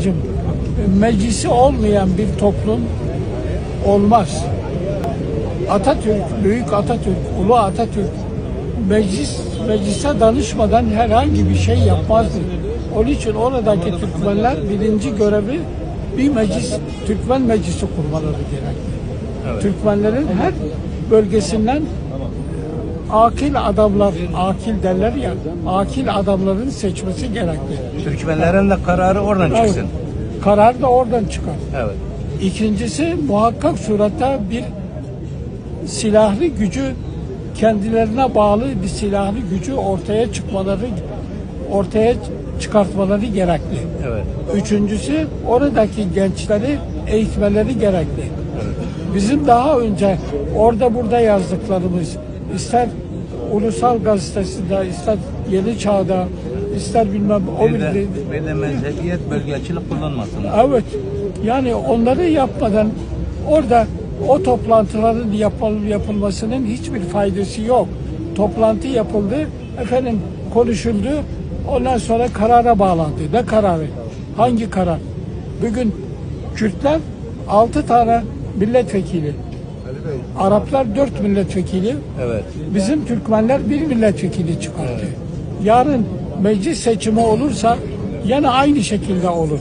Abicim meclisi olmayan bir toplum olmaz. Atatürk, Büyük Atatürk, Ulu Atatürk meclis meclise danışmadan herhangi bir şey yapmazdı. Onun için oradaki Türkmenler birinci görevi bir meclis, Türkmen meclisi kurmaları gerekli. Türkmenlerin her bölgesinden akil adamlar, akil derler ya, akil adamların seçmesi gerekli. Türkmenlerin de kararı oradan Evet. çıksın. Karar da oradan çıkar. Evet. İkincisi muhakkak surette bir silahlı gücü kendilerine bağlı bir silahlı gücü ortaya çıkmaları ortaya çıkartmaları gerekli. Evet. Üçüncüsü oradaki gençleri eğitmeleri gerekli. Bizim daha önce orada burada yazdıklarımız ister ulusal gazetesinde ister Yeni Çağ'da ister bilmem o Bir de, bir de mezhebiyet bölgecilik kullanmasın. Evet. Yani onları yapmadan orada o toplantıların yapıl, yapılmasının hiçbir faydası yok. Toplantı yapıldı, efendim konuşuldu, ondan sonra karara bağlandı. Ne kararı? Hangi karar? Bugün Kürtler altı tane milletvekili, Araplar dört milletvekili, Evet. bizim Türkmenler bir milletvekili çıkarttı. Yarın meclis seçimi olursa yine aynı şekilde olur.